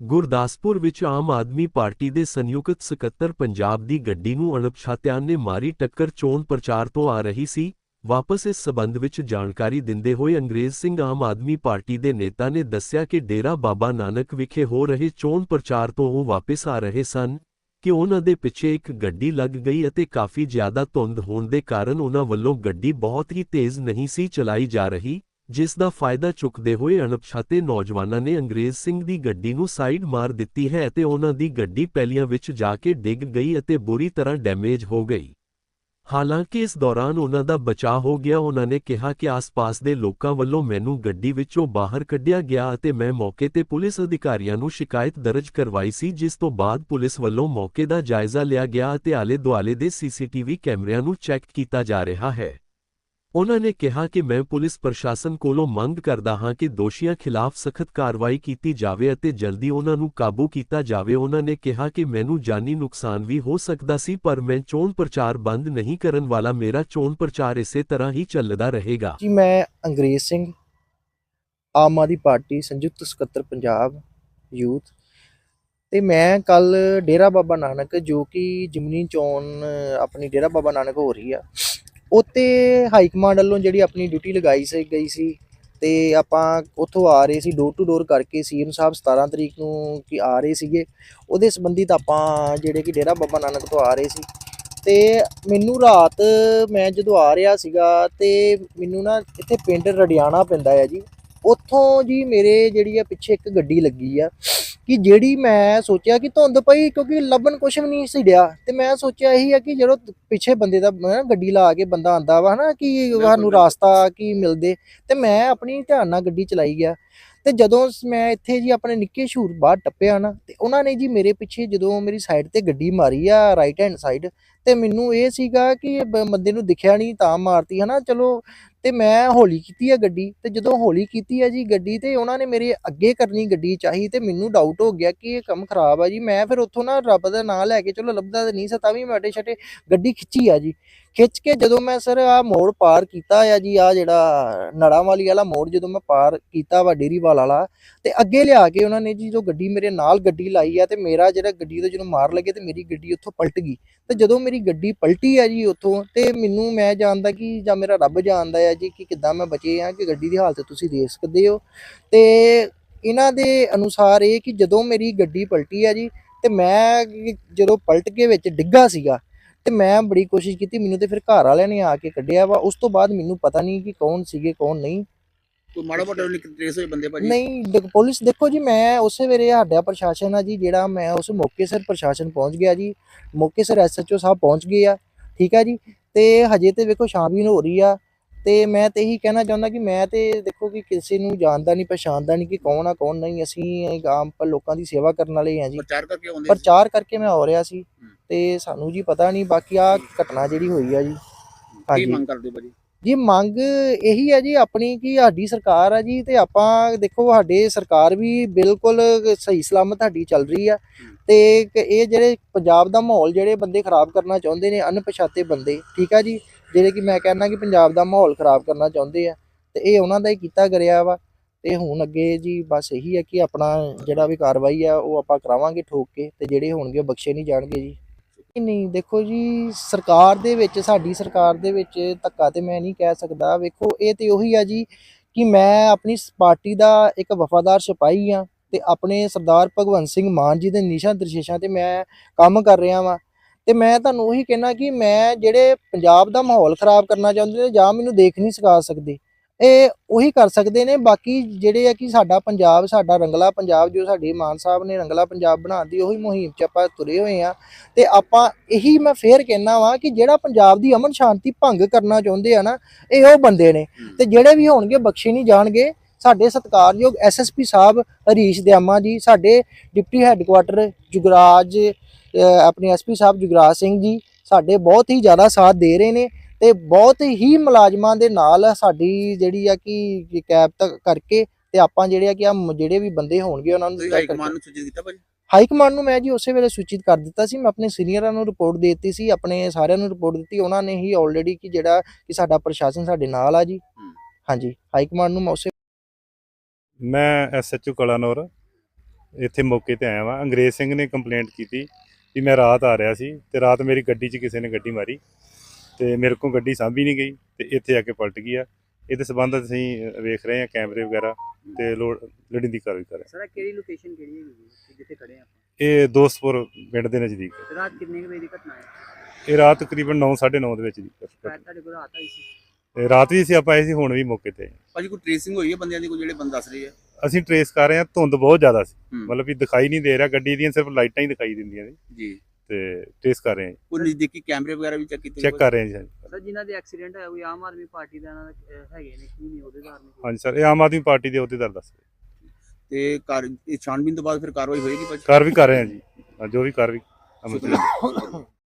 ਗੁਰਦਾਸਪੁਰ ਵਿੱਚ ਆਮ ਆਦਮੀ ਪਾਰਟੀ ਦੇ ਸੰਯੁਕਤ ਸਕੱਤਰ ਪੰਜਾਬ ਦੀ ਗੱਡੀ ਨੂੰ ਅਣਪਛਾਤਿਆਂ ਨੇ ਮਾਰੀ ਟੱਕਰ, ਚੋਣ ਪ੍ਰਚਾਰ ਤੋਂ ਆ ਰਹੀ ਸੀ। ਵਾਪਸ ਇਸ ਸਬੰਧ ਵਿੱਚ ਜਾਣਕਾਰੀ ਦਿੰਦੇ ਹੋਏ ਅੰਗਰੇਜ਼ ਸਿੰਘ ਆਮ ਆਦਮੀ ਪਾਰਟੀ ਦੇ ਨੇਤਾ ਨੇ ਦੱਸਿਆ ਕਿ ਡੇਰਾ ਬਾਬਾ ਨਾਨਕ ਵਿਖੇ ਹੋ ਰਹੇ ਚੋਣ ਪ੍ਰਚਾਰ ਤੋਂ ਉਹ ਵਾਪਸ ਆ ਰਹੇ ਸਨ। ਕਿ ਉਹਨਾਂ ਦੇ ਪਿੱਛੇ ਇੱਕ ਗੱਡੀ ਲੱਗ ਗਈ ਅਤੇ ਕਾਫੀ ਜ਼ਿਆਦਾ ਧੁੰਦ ਹੋਣ ਦੇ ਕਾਰਨ ਉਹਨਾਂ ਵੱਲੋਂ ਗੱਡੀ ਬਹੁਤ ਹੀ ਤੇਜ਼ ਨਹੀਂ ਸੀ ਚਲਾਈ ਜਾ ਰਹੀ। ਜਿਸ ਦਾ ਫਾਇਦਾ ਚੁੱਕਦੇ ਹੋਏ ਅਣਪਛਾਤੇ ਨੌਜਵਾਨਾਂ ਨੇ ਅੰਗਰੇਜ਼ ਸਿੰਘ ਦੀ ਗੱਡੀ ਨੂੰ ਸਾਈਡ ਮਾਰ ਦਿੱਤੀ ਹੈ ਅਤੇ ਉਹਨਾਂ ਦੀ ਗੱਡੀ ਪੈਲੀਆਂ ਵਿੱਚ ਜਾ ਕੇ ਡਿੱਗ ਗਈ ਅਤੇ ਬੁਰੀ ਤਰ੍ਹਾਂ ਡੈਮੇਜ ਹੋ ਗਈ। ਹਾਲਾਂਕਿ ਇਸ ਦੌਰਾਨ ਉਹਨਾਂ ਦਾ ਬਚਾਅ ਹੋ ਗਿਆ। ਉਹਨਾਂ ਨੇ ਕਿਹਾ ਕਿ ਆਸ-ਪਾਸ ਦੇ ਲੋਕਾਂ ਵੱਲੋਂ ਮੈਨੂੰ ਗੱਡੀ ਵਿੱਚੋਂ ਬਾਹਰ ਕੱਢਿਆ ਗਿਆ ਅਤੇ ਮੈਂ ਮੌਕੇ ਤੇ ਪੁਲਿਸ ਅਧਿਕਾਰੀਆਂ ਨੂੰ ਸ਼ਿਕਾਇਤ ਦਰਜ ਕਰਵਾਈ ਸੀ, ਜਿਸ ਤੋਂ ਬਾਅਦ ਪੁਲਿਸ ਵੱਲੋਂ ਮੌਕੇ ਦਾ ਜਾਇਜ਼ਾ ਲਿਆ ਗਿਆ ਅਤੇ ਆਲੇ-ਦੁਆਲੇ ਦੇ ਸੀਸੀਟੀਵੀ ਕੈਮਰਿਆਂ ਨੂੰ ਚੈੱਕ ਕੀਤਾ ਜਾ ਰਿਹਾ ਹੈ। ਉਹਨਾਂ ਨੇ ਕਿਹਾ ਕਿ ਮੈਂ ਪੁਲਿਸ ਪ੍ਰਸ਼ਾਸਨ ਕੋਲੋਂ ਮੰਗ ਕਰਦਾ ਹਾਂ ਕਿ ਦੋਸ਼ੀਆਂ ਖਿਲਾਫ ਸਖਤ ਕਾਰਵਾਈ ਕੀਤੀ ਜਾਵੇ ਅਤੇ ਜਲਦੀ ਉਹਨਾਂ ਨੂੰ ਕਾਬੂ ਕੀਤਾ ਜਾਵੇ। ਉਹਨਾਂ ਨੇ ਕਿਹਾ ਕਿ ਮੈਨੂੰ ਜਾਨੀ ਨੁਕਸਾਨ ਵੀ ਹੋ ਸਕਦਾ ਸੀ, ਪਰ ਮੈਂ ਚੋਣ ਪ੍ਰਚਾਰ ਬੰਦ ਨਹੀਂ ਕਰਨ ਵਾਲਾ। ਮੇਰਾ ਚੋਣ ਪ੍ਰਚਾਰ ਇਸੇ ਤਰ੍ਹਾਂ ਹੀ ਚੱਲਦਾ ਰਹੇਗਾ। ਜੀ, ਮੈਂ ਅੰਗਰੇਜ਼ ਸਿੰਘ, ਆਮ ਆਦਮੀ ਪਾਰਟੀ, ਸੰਯੁਕਤ ਸਕੱਤਰ ਪੰਜਾਬ, ਯੂਥ ਤੇ ਮੈਂ ਕੱਲ ਡੇਰਾ ਬਾਬਾ ਨਾਨਕ, ਜੋ ਕਿ ਜਿਮਨੀ ਚੋਣ, ਆਪਣੀ ਡੇਰਾ ਬਾਬਾ ਨਾਨਕ ਹੋ ਰਹੀ ਆ। ਉੱਤੇ ਹਾਈ ਕਮਾਂਡ ਵੱਲੋਂ ਜਿਹੜੀ ਆਪਣੀ ਡਿਊਟੀ ਲਗਾਈ ਸੀ, ਗਈ ਸੀ ਤੇ ਆਪਾਂ ਉੱਥੋਂ ਆ ਰਹੇ ਸੀ ਡੋਰ ਟੂ ਡੋਰ ਕਰਕੇ ਸੀਐਮ ਸਾਹਿਬ 17 ਤਰੀਕ ਨੂੰ ਕਿ ਆ ਰਹੇ ਸੀਗੇ। ਉਹਦੇ ਸੰਬੰਧਿਤ ਆਪਾਂ ਜਿਹੜੇ ਕਿ ਡੇਰਾ ਬਾਬਾ ਨਾਨਕ ਤੋਂ ਆ ਰਹੇ ਸੀ। ਤੇ ਮੈਨੂੰ ਰਾਤ ਮੈਂ ਜਦੋਂ ਆ ਰਿਹਾ ਸੀਗਾ ਤੇ ਮੈਨੂੰ ਨਾ ਇੱਥੇ ਪਿੰਡ ਰੜਿਆਣਾ ਪੈਂਦਾ ਹੈ ਜੀ। ਉੱਥੋਂ ਜੀ ਮੇਰੇ ਜਿਹੜੀ ਆ ਪਿੱਛੇ ਇੱਕ ਗੱਡੀ ਲੱਗੀ ਆ। ਕਿ ਜਿਹੜੀ ਮੈਂ ਸੋਚਿਆ ਕਿ ਧੁੰਦ ਪਈ ਕਿਉਂਕਿ ਲੱਭਣ ਕੁਛ ਵੀ ਨਹੀਂ ਸੀ ਡਿਆ ਤੇ ਮੈਂ ਸੋਚਿਆ ਇਹੀ ਆ ਕਿ ਜਦੋਂ ਪਿੱਛੇ ਬੰਦੇ ਦਾ ਗੱਡੀ ਲਾ ਕੇ ਬੰਦਾ ਆਂਦਾ ਵਾ ਹਨਾ ਕਿ ਸਾਨੂੰ ਰਾਸਤਾ ਕੀ ਮਿਲਦੇ ਤੇ ਮੈਂ ਆਪਣੀ ਧਿਆਨ ਨਾਲ ਗੱਡੀ ਚਲਾਈ ਗਿਆ ਤੇ ਜਦੋਂ ਮੈਂ ਇੱਥੇ ਜੀ ਆਪਣੇ ਨਿੱਕੇ ਸ਼ੂਰ ਬਾਹਰ ਟੱਪਿਆ ਨਾ ਤੇ ਉਹਨਾਂ ਨੇ ਜੀ ਮੇਰੇ ਪਿੱਛੇ ਜਦੋਂ ਮੇਰੀ ਸਾਈਡ ਤੇ ਗੱਡੀ ਮਾਰੀ ਆ ਰਾਈਟ ਹੈਂਡ ਸਾਈਡ ਤੇ ਮੈਨੂੰ ਇਹ ਸੀਗਾ ਕਿ ਬੰਦੇ ਨੂੰ ਦਿਖਿਆ ਨਹੀਂ ਤਾਂ ਮਾਰਤੀ ਹਨਾ ਚਲੋ ਤੇ ਮੈਂ ਹੌਲੀ ਕੀਤੀ ਆ ਗੱਡੀ ਤੇ ਜਦੋਂ ਹੌਲੀ ਕੀਤੀ ਆ ਜੀ ਗੱਡੀ ਤੇ ਉਹਨਾਂ ਨੇ ਮੇਰੇ ਅੱਗੇ ਕਰਨੀ ਗੱਡੀ ਚਾਹੀ ਤੇ ਮੈਨੂੰ ਡਾਊਟ ਹੋ ਗਿਆ ਕਿ ਇਹ ਕੰਮ ਖਰਾਬ ਆ ਜੀ। ਮੈਂ ਫਿਰ ਉੱਥੋਂ ਨਾ ਰੱਬ ਦਾ ਨਾਂ ਲੈ ਕੇ ਚਲੋ ਲੱਭਦਾ ਤਾਂ ਨਹੀਂ ਸੀ ਤਾਂ ਵੀ ਮਾਟੇ ਛਟੇ ਗੱਡੀ ਖਿੱਚੀ ਆ ਜੀ। ਖਿੱਚ ਕੇ ਜਦੋਂ ਮੈਂ ਸਰ ਆ ਮੋੜ ਪਾਰ ਕੀਤਾ ਆ ਜੀ ਆ ਜਿਹੜਾ ਨੜਾਂ ਵਾਲੀ ਵਾਲਾ ਮੋੜ ਜਦੋਂ ਮੈਂ ਪਾਰ ਕੀਤਾ ਵਾ ਡੇਰੀਵਾਲ ਵਾਲਾ ਤੇ ਅੱਗੇ ਲਿਆ ਕੇ ਉਹਨਾਂ ਨੇ ਜੀ ਜੋ ਗੱਡੀ ਮੇਰੇ ਨਾਲ ਗੱਡੀ ਲਾਈ ਆ ਤੇ ਮੇਰਾ ਜਿਹੜਾ ਗੱਡੀ ਤੋਂ ਜਦੋਂ ਮਾਰ ਲੱਗੇ ਤੇ ਮੇਰੀ ਗੱਡੀ ਉੱਥੋਂ ਪਲਟ ਗਈ। ਤੇ ਜਦੋਂ ਮੇਰੀ ਗੱਡੀ ਪਲਟੀ ਆ ਜੀ ਉੱਥੋਂ ਤੇ ਮੈਨੂੰ ਮੈਂ ਜਾਣਦਾ ਕਿ ਜਾਂ ਮੇਰਾ ਰੱਬ ਜਾਣਦਾ ਆ ਜੀ ਕਿ ਕਿੱਦਾਂ ਮੈਂ ਬਚੇ ਆ ਕਿ ਗੱਡੀ ਦੀ ਹਾਲਤ ਤੁਸੀਂ ਦੇਖ ਸਕਦੇ ਹੋ। ਤੇ ਇਹਨਾਂ ਦੇ ਅਨੁਸਾਰ ਇਹ ਕਿ ਜਦੋਂ ਮੇਰੀ ਗੱਡੀ ਪਲਟੀ ਆ ਜੀ ਤੇ ਮੈਂ ਜਦੋਂ ਪਲਟ ਕੇ ਵਿੱਚ ਡਿੱਗਾ ਸੀਗਾ ਤੇ ਮੈਂ ਬੜੀ ਕੋਸ਼ਿਸ਼ ਕੀਤੀ ਮੈਨੂੰ ਤੇ ਫਿਰ ਘਰ ਵਾਲਿਆਂ ਨੇ ਆ ਕੇ ਕੱਢਿਆ ਵਾ। ਉਸ ਤੋਂ ਬਾਅਦ ਮੈਨੂੰ ਪਤਾ ਨਹੀਂ ਕਿ ਕੌਣ ਸੀਗੇ ਕੌਣ ਨਹੀਂ। ਕੋਈ ਮਾੜਾ ਮੋਟਾ ਟ੍ਰੇਸ ਹੋਏ ਬੰਦੇ ਭਾਜੀ? ਨਹੀਂ ਪੁਲਿਸ ਦੇਖੋ ਜੀ ਮੈਂ ਉਸੇ ਵੇਲੇ ਸਾਡਾ ਪ੍ਰਸ਼ਾਸਨ ਆ ਜੀ ਜਿਹੜਾ ਮੈਂ ਉਸ ਮੌਕੇ ਸਿਰ ਪ੍ਰਸ਼ਾਸਨ ਪਹੁੰਚ ਗਿਆ ਜੀ। ਮੌਕੇ ਸਿਰ ਐਸਐਚਓ ਸਾਹਿਬ ਪਹੁੰਚ ਗਏ ਆ ਠੀਕ ਆ ਜੀ। ਤੇ ਹਜੇ ਤੇ ਵੇਖੋ ਸ਼ਾਮ ਵੀ ਹੋ ਰਹੀ ਆ। ਤੇ ਮੈਂ ਤੇ ਇਹੀ ਕਹਿਣਾ ਚਾਹੁੰਦਾ ਕਿ ਮੈਂ ਤੇ ਦੇਖੋ ਕਿ ਕਿਸੇ ਨੂੰ ਜਾਣਦਾ ਨਹੀਂ ਪਛਾਣਦਾ ਨਹੀਂ ਕਿ ਕੌਣ ਆ ਕੌਣ ਨਹੀਂ। ਅਸੀਂ ਆਮ ਪ- ਲੋਕਾਂ ਦੀ ਸੇਵਾ ਕਰਨ ਵਾਲੇ ਆ ਜੀ। ਪ੍ਰਚਾਰ ਕਰਕੇ ਆਉਂਦੇ ਸੀ। ਪ੍ਰਚਾਰ ਕਰਕੇ ਮੈਂ ਹੋ ਰਿਹਾ ਸੀ ਤੇ ਸਾਨੂੰ ਜੀ ਪਤਾ ਨਹੀਂ ਬਾਕੀ ਆ ਘਟਨਾ ਜਿਹੜੀ ਹੋਈ ਆ ਜੀ। ਕੀ ਹਾਂਜੀ। ਮੰਗ ਕਰਦੇ ਭਾਜੀ? ਜੀ ਮੰਗ ਇਹੀ ਹੈ ਜੀ ਆਪਣੀ ਕਿ ਸਾਡੀ ਸਰਕਾਰ ਆ ਜੀ ਤੇ ਆਪਾਂ ਦੇਖੋ ਸਾਡੇ ਸਰਕਾਰ ਵੀ ਬਿਲਕੁਲ ਸਹੀ ਸਲਾਮਤ ਸਾਡੀ ਚੱਲ ਰਹੀ ਆ। ਤੇ ਇਹ ਜਿਹੜੇ ਪੰਜਾਬ ਦਾ ਮਾਹੌਲ ਜਿਹੜੇ ਬੰਦੇ ਖਰਾਬ ਕਰਨਾ ਚਾਹੁੰਦੇ ਨੇ ਅਣਪਛਾਤੇ ਬੰਦੇ ਠੀਕ ਆ ਜੀ? ਜਿਹੜੇ ਕਿ ਮੈਂ ਕਹਿੰਦਾ ਕਿ ਪੰਜਾਬ ਦਾ ਮਾਹੌਲ ਖਰਾਬ ਕਰਨਾ ਚਾਹੁੰਦੇ ਆ ਤੇ ਇਹ ਉਹਨਾਂ ਦਾ ਹੀ ਕੀਤਾ ਕਰਿਆ ਵਾ ਤੇ ਹੁਣ ਅੱਗੇ ਜੀ ਬਸ ਇਹੀ ਹੈ ਕਿ ਆਪਣਾ ਜਿਹੜਾ ਵੀ ਕਾਰਵਾਈ ਆ ਉਹ ਆਪਾਂ ਕਰਾਵਾਂਗੇ ਠੋਕ ਕੇ ਤੇ ਜਿਹੜੇ ਹੋਣਗੇ ਉਹ ਬਖਸ਼ੇ ਨਹੀਂ ਜਾਣਗੇ ਜੀ। ਨਹੀਂ, ਦੇਖੋ ਜੀ ਸਰਕਾਰ ਦੇ ਵਿੱਚ ਸਾਡੀ ਸਰਕਾਰ ਦੇ ਵਿੱਚ ਧੱਕਾ ਤੇ ਮੈਂ ਨਹੀਂ ਕਹਿ ਸਕਦਾ। ਵੇਖੋ ਇਹ ਤੇ ਉਹੀ ਆ ਜੀ ਕਿ ਮੈਂ ਆਪਣੀ ਪਾਰਟੀ ਦਾ ਇੱਕ ਵਫਾਦਾਰ ਸਿਪਾਹੀ ਆ ਤੇ ਆਪਣੇ ਸਰਦਾਰ ਭਗਵੰਤ ਸਿੰਘ ਮਾਨ ਜੀ ਦੇ ਨਿਸ਼ਾ ਦਰਸ਼ੇਸ਼ਾਂ ਤੇ ਮੈਂ ਕੰਮ ਕਰ ਰਿਹਾ ਵਾਂ। ਤੇ ਮੈਂ ਤੁਹਾਨੂੰ ਉਹੀ ਕਹਿਣਾ ਕਿ ਮੈਂ ਜਿਹੜੇ ਪੰਜਾਬ ਦਾ ਮਾਹੌਲ ਖਰਾਬ ਕਰਨਾ ਚਾਹੁੰਦੇ ਨੇ ਜਾਂ ਮੈਨੂੰ ਦੇਖ ਨਹੀਂ ਸਿਖਾ ਸਕਦੇ ਇਹ ਉਹੀ ਕਰ ਸਕਦੇ ਨੇ ਬਾਕੀ ਜਿਹੜੇ ਆ ਕਿ ਸਾਡਾ ਪੰਜਾਬ ਸਾਡਾ ਰੰਗਲਾ ਪੰਜਾਬ ਜੋ ਸਾਡੇ ਮਾਨ ਸਾਹਿਬ ਨੇ ਰੰਗਲਾ ਪੰਜਾਬ ਬਣਾਉਣ ਦੀ ਉਹੀ ਮੁਹਿੰਮ 'ਚ ਆਪਾਂ ਤੁਰੇ ਹੋਏ ਆ ਤੇ ਆਪਾਂ ਇਹੀ ਮੈਂ ਫੇਰ ਕਹਿਣਾ ਵਾਂ ਕਿ ਜਿਹੜਾ ਪੰਜਾਬ ਦੀ ਅਮਨ ਸ਼ਾਂਤੀ ਭੰਗ ਕਰਨਾ ਚਾਹੁੰਦੇ ਆ ਨਾ ਇਹ ਉਹ ਬੰਦੇ ਨੇ ਤੇ ਜਿਹੜੇ ਵੀ ਹੋਣਗੇ ਬਖਸ਼ੇ ਨਹੀਂ ਜਾਣਗੇ ਸਾਡੇ ਸਤਿਕਾਰਯੋਗ ਐਸਐਸਪੀ ਸਾਹਿਬ ਹਰੀਸ਼ ਦਿਆਮਾ ਜੀ ਸਾਡੇ ਡਿਪਟੀ ਹੈੱਡਕੁਆਟਰ ਜੁਗਰਾਜ ਆਪਣੇ ਐਸਪੀ ਸਾਹਿਬ ਜੁਗਰਾਜ ਸਿੰਘ ਜੀ ਸਾਡੇ ਬਹੁਤ ਹੀ ਜ਼ਿਆਦਾ ਸਾਥ ਦੇ ਰਹੇ ਨੇ ਤੇ ਬਹੁਤ ਹੀ ਮੁਲਾਜ਼ਮਾਂ ਦੇ ਨਾਲ ਸਾਡੀ ਜਿਹੜੀ ਆ ਕਿ ਕੈਬ ਤੱਕ ਕਰਕੇ ਤੇ ਆਪਾਂ ਜਿਹੜੇ ਆ ਕਿ ਆ ਜਿਹੜੇ ਵੀ ਬੰਦੇ ਹੋਣਗੇ ਉਹਨਾਂ ਨੂੰ ਹਾਈ ਕਮਾਂਡ ਨੂੰ ਸੂਚਿਤ ਕੀਤਾ ਭਾਜੀ? ਹਾਈ ਕਮਾਂਡ ਨੂੰ ਮੈਂ ਜੀ ਉਸੇ ਵੇਲੇ ਸੂਚਿਤ ਕਰ ਦਿੱਤਾ ਸੀ ਮੈਂ ਆਪਣੇ ਸੀਨੀਅਰਾਂ ਨੂੰ ਰਿਪੋਰਟ ਦੇ ਦਿੱਤੀ ਸੀ ਆਪਣੇ ਸਾਰਿਆਂ ਨੂੰ ਰਿਪੋਰਟ ਦਿੱਤੀ ਉਹਨਾਂ ਨੇ ਹੀ ਆਲਰੇਡੀ ਕਿ ਜਿਹੜਾ ਕਿ ਸਾਡਾ ਪ੍ਰਸ਼ਾਸਨ ਸਾਡੇ ਨਾਲ ਆ ਜੀ। ਹਾਂਜੀ ਹਾਈ ਕਮਾਂਡ ਨੂੰ ਮੈਂ ਉਸੇ ਮੈਂ ਐਸਐਚਓ ਕਲਾਨੌਰ ਇੱਥੇ ਮੌਕੇ ਤੇ ਆਇਆ ਵਾਂ ਅੰਗਰੇਜ਼ ਸਿੰਘ ਨੇ ਕੰਪਲੇਂਟ ਕੀਤੀ ਵੀ ਮੈਂ ਰਾਤ ਆ ਰਿਹਾ ਸੀ ਤੇ ਰਾਤ ਮੇਰੀ ਗੱਡੀ 'ਚ ਕਿਸੇ ਨੇ ਗੱਡੀ ਮਾਰੀ ਤੇ ਮੇਰੇ ਕੋਲ ਗੱਡੀ ਸਾਂਭੀ ਨਹੀਂ ਗਈ ਤੇ ਇੱਥੇ ਆ ਕੇ ਪਲਟ ਗਈ ਆ ਇਹਦੇ ਸਬੰਧ ਅਸੀਂ ਵੇਖ ਰਹੇ ਹਾਂ ਕੈਮਰੇ ਵਗੈਰਾ ਤੇ ਲੋੜ ਲੋੜੀਂਦੀ ਕਾਰਵਾਈ ਕਰ ਰਹੇ ਸਰ ਕਿਹੜੀ ਲੋਕੇਸ਼ਨ ਕਿਹੜੀ ਜੀ ਜਿੱਥੇ ਖੜੇ ਆ ਹਾਂ। ਇਹ ਦੋਸਤਪੁਰ ਪਿੰਡ ਦੇ ਨਜ਼ਦੀਕ ਹੈ। ਰਾਤ ਕਿੰਨੇ ਵਜੇ ਦੀ ਘਟਨਾ ਹੈ ਇਹ ਰਾਤ ਤਕਰੀਬਨ 9:30 ਦੇ ਵਿੱਚ ਦੀ। ਤੁਹਾਡੇ ਕੋਲ ਰਾਤ ਆਈ ਸੀ ਤੇ ਰਾਤ ਵੀ ਅਸੀਂ ਆਪਾਂ ਆਏ ਸੀ ਹੁਣ ਵੀ ਮੌਕੇ ਤੇ ਭਾਜੀ ਕੋਈ ਟ੍ਰੇਸਿੰਗ ਹੋਈ ਹੈ ਬੰਦਿਆਂ ਦੀ ਕੋਈ ਜਿਹੜੇ ਬੰਦ ਦੱਸ ਰਹੇ ਆ? ਅਸੀਂ ਟਰੇਸ ਕਰ ਰਹੇ ਹਾਂ ਧੁੰਦ ਬਹੁਤ ਜ਼ਿਆਦਾ ਸੀ। ਹੂੰ। ਮਤਲਬ ਵੀ ਦਿਖਾਈ ਨਹੀਂ ਦੇ ਰਿਹਾ ਗੱਡੀ ਦੀਆਂ ਸਿਰਫ ਲਾਈਟਾਂ ਹੀ ਦਿਖਾਈ ਦਿੰਦੀਆਂ ਨੇ। ਜੀ। ਤੇ ਟਰੇਸ ਕਰ ਰਹੇ ਹਾਂ ਕੋਈ ਨਜ਼ਦੀਕੀ ਕੈਮਰੇ ਵਗੈਰਾ ਵੀ ਚੈੱਕ ਕੀਤੇ ਚੈੱਕ ਕਰ ਰਹੇ ਹਾਂ ਜੀ ਸਰ ਜਿਨ੍ਹਾਂ ਦੇ ਐਕਸੀਡੈਂਟ ਹੋਇਆ ਕੋਈ ਆਮ ਆਦਮੀ ਪਾਰਟੀ ਦਾ ਇਹਨਾਂ ਦਾ, ਅਹ, ਹੈਗੇ ਨੇ ਕੀ ਨਹੀਂ ਉਹਦੇਦਾਰ ਨੇ ਕੋਈ? ਹਾਂਜੀ ਸਰ ਇਹ ਆਮ ਆਦਮੀ ਪਾਰਟੀ ਦੇ ਅਹੁਦੇਦਾਰ ਦੱਸ ਰਹੇ। ਤੇ ਕਾਰ ਇਹ ਛਾਣਬੀਨ ਤੋਂ ਬਾਅਦ ਫਿਰ ਕਾਰਵਾਈ ਹੋਏਗੀ ਭਾਜੀ? ਕਾਰ ਵੀ ਕਰ ਰਹੇ ਹਾਂ ਜੀ। ਹਾਂ, ਜੋ ਵੀ ਕਾਰ ਵੀ ਅਮਲ ਚ ਲਿਆਂਦੀ।